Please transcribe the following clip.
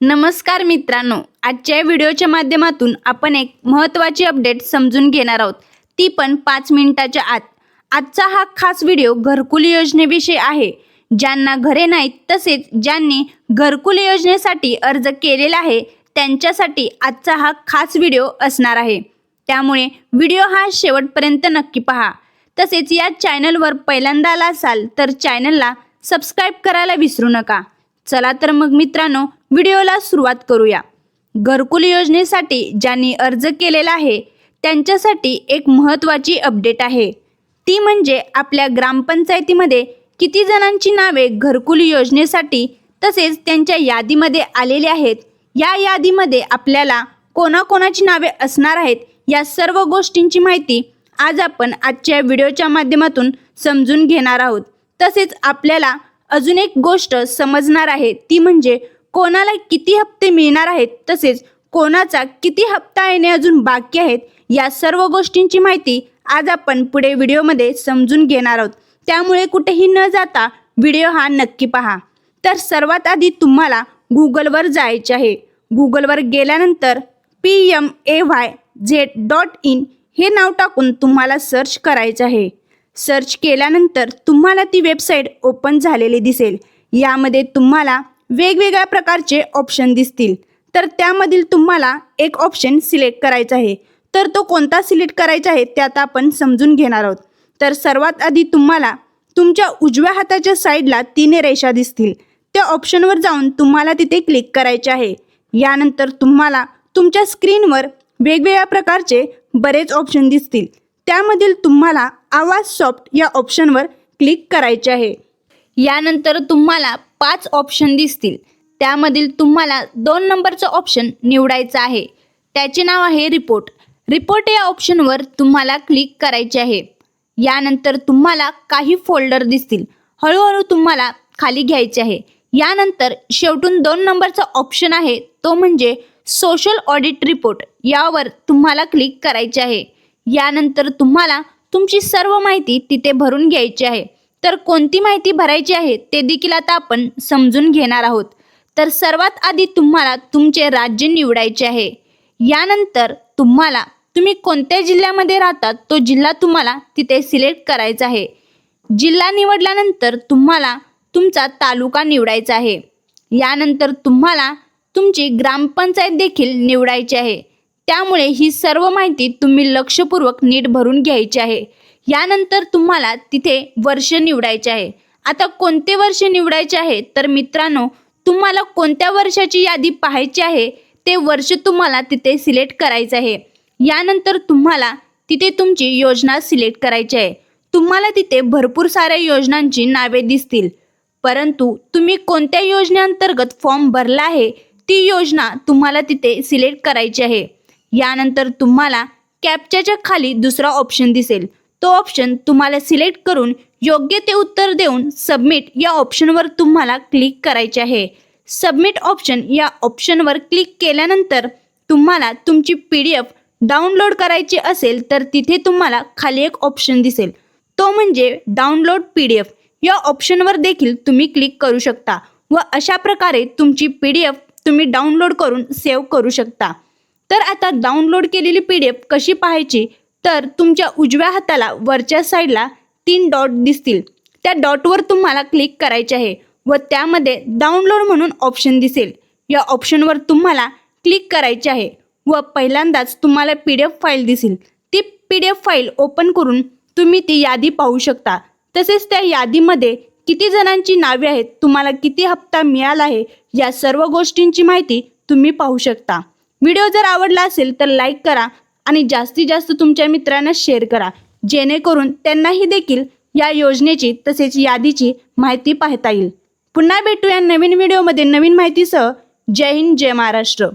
नमस्कार मित्रांनो आजच्या या व्हिडिओच्या माध्यमातून आपण एक महत्त्वाची अपडेट समजून घेणार आहोत. ती पण पाच मिनिटाच्या आत. आजचा हा खास व्हिडिओ घरकुल योजनेविषयी आहे. ज्यांना घरे नाहीत तसेच ज्यांनी घरकुल योजनेसाठी अर्ज केलेला आहे त्यांच्यासाठी आजचा हा खास व्हिडिओ असणार आहे. त्यामुळे व्हिडिओ हा शेवटपर्यंत नक्की पहा. तसेच या चॅनलवर पहिल्यांदा आला असाल तर चॅनलला सबस्क्राईब करायला विसरू नका. चला तर मग मित्रांनो व्हिडिओला सुरुवात करूया. घरकुल योजनेसाठी ज्यांनी अर्ज केलेला आहे त्यांच्यासाठी एक महत्त्वाची अपडेट आहे. ती म्हणजे आपल्या ग्रामपंचायतीमध्ये किती जणांची नावे घरकुल योजनेसाठी तसेच त्यांच्या यादीमध्ये आलेली आहेत. या यादीमध्ये आपल्याला कोणाकोणाची नावे असणार आहेत या सर्व गोष्टींची माहिती आज आपण आजच्या व्हिडिओच्या माध्यमातून समजून घेणार आहोत. तसेच आपल्याला अजून एक गोष्ट समजणार आहे ती म्हणजे कोणाला किती हप्ते मिळणार आहेत तसेच कोणाचा किती हप्ता येणे अजून बाकी आहेत या सर्व गोष्टींची माहिती आज आपण पुढे व्हिडिओमध्ये समजून घेणार आहोत. त्यामुळे कुठेही न जाता व्हिडिओ हा नक्की पहा. तर सर्वात आधी तुम्हाला गुगलवर जायचे आहे. गुगलवर गेल्यानंतर P M A Y Z dot in हे नाव टाकून तुम्हाला सर्च करायचं आहे. सर्च केल्यानंतर तुम्हाला ती वेबसाईट ओपन झालेली दिसेल. यामध्ये तुम्हाला वेगवेगळ्या प्रकारचे ऑप्शन दिसतील. तर त्यामधील तुम्हाला एक ऑप्शन सिलेक्ट करायचा आहे. तर तो कोणता सिलेक्ट करायचा आहे ते आता आपण समजून घेणार आहोत. तर सर्वात आधी तुम्हाला तुमच्या उजव्या हाताच्या साईडला तीन रेषा दिसतील. त्या ऑप्शनवर जाऊन तुम्हाला तिथे क्लिक करायचे आहे. यानंतर तुम्हाला तुमच्या स्क्रीनवर वेगवेगळ्या प्रकारचे बरेच ऑप्शन दिसतील. त्यामधील तुम्हाला आवाज सॉफ्ट या ऑप्शनवर क्लिक करायचे आहे. यानंतर तुम्हाला पाच ऑप्शन दिसतील. त्यामधील तुम्हाला दोन नंबरचं ऑप्शन निवडायचं आहे. त्याचे नाव आहे रिपोर्ट. रिपोर्ट या ऑप्शनवर तुम्हाला क्लिक करायचे आहे. यानंतर तुम्हाला काही फोल्डर दिसतील. हळूहळू तुम्हाला खाली घ्यायचे आहे. यानंतर शेवटून दोन नंबरचा ऑप्शन आहे. तो म्हणजे सोशल ऑडिट रिपोर्ट. यावर तुम्हाला क्लिक करायचे आहे. यानंतर तुम्हाला तुमची सर्व माहिती तिथे भरून घ्यायची आहे. तर कोणती माहिती भरायची आहे ते देखील आता आपण समजून घेणार आहोत. तर सर्वात आधी तुम्हाला तुमचे राज्य निवडायचे आहे. यानंतर तुम्हाला तुम्ही कोणत्या जिल्ह्यामध्ये राहतात तो जिल्हा तुम्हाला तिथे सिलेक्ट करायचा आहे. जिल्हा निवडल्यानंतर तुम्हाला तुमचा तालुका निवडायचा आहे. यानंतर तुम्हाला तुमची ग्रामपंचायत देखील निवडायची आहे. त्यामुळे ही सर्व माहिती तुम्ही लक्षपूर्वक नीट भरून घ्यायची आहे. यानंतर तुम्हाला तिथे वर्ष निवडायचे आहे. आता कोणते वर्ष निवडायचे आहे? तर मित्रांनो तुम्हाला कोणत्या वर्षाची यादी पाहायची आहे? ते वर्ष तुम्हाला तिथे सिलेक्ट करायचं आहे. यानंतर तुम्हाला तिथे तुमची योजना सिलेक्ट करायची आहे. तुम्हाला तिथे भरपूर साऱ्या योजनांची नावे दिसतील. परंतु तुम्ही कोणत्या योजनेअंतर्गत फॉर्म भरला आहे? ती योजना तुम्हाला तिथे सिलेक्ट करायची आहे. यानंतर तुम्हाला कॅप्च्याच्या खाली दुसरा ऑप्शन दिसेल. तो ऑप्शन तुम्हाला सिलेक्ट करून योग्य ते उत्तर देऊन सबमिट या ऑप्शनवर तुम्हाला क्लिक करायचे आहे. सबमिट ऑप्शन या ऑप्शनवर क्लिक केल्यानंतर तुम्हाला तुमची पी डी एफ डाउनलोड करायची असेल तर तिथे तुम्हाला खाली एक ऑप्शन दिसेल. तो म्हणजे डाउनलोड पी डी एफ या ऑप्शनवर देखील तुम्ही क्लिक करू शकता व अशा प्रकारे तुमची पी डी एफ तुम्ही डाउनलोड करून सेव्ह करू शकता. तर आता डाउनलोड केलेली पी डी एफ कशी पाहायची? तर तुमच्या उजव्या हाताला वरच्या साईडला तीन डॉट दिसतील. त्या डॉटवर तुम्हाला क्लिक करायचे आहे व त्यामध्ये डाउनलोड म्हणून ऑप्शन दिसेल. या ऑप्शनवर तुम्हाला क्लिक करायचे आहे व पहिल्यांदाच तुम्हाला पी डी एफ फाईल दिसेल. ती P D F file open करून तुम्ही ती यादी पाहू शकता. तसेच त्या यादीमध्ये किती जणांची नावे आहेत तुम्हाला किती हप्ता मिळाला आहे या सर्व गोष्टींची माहिती तुम्ही पाहू शकता. व्हिडिओ जर आवडला असेल तर लाईक करा आणि जास्तीत जास्त तुमच्या मित्रांना शेअर करा. जेणेकरून त्यांनाही देखील या योजनेची तसेच यादीची माहिती पाहता येईल. पुन्हा भेटूया नवीन व्हिडिओमध्ये नवीन माहितीसह. जय हिंद जय महाराष्ट्र.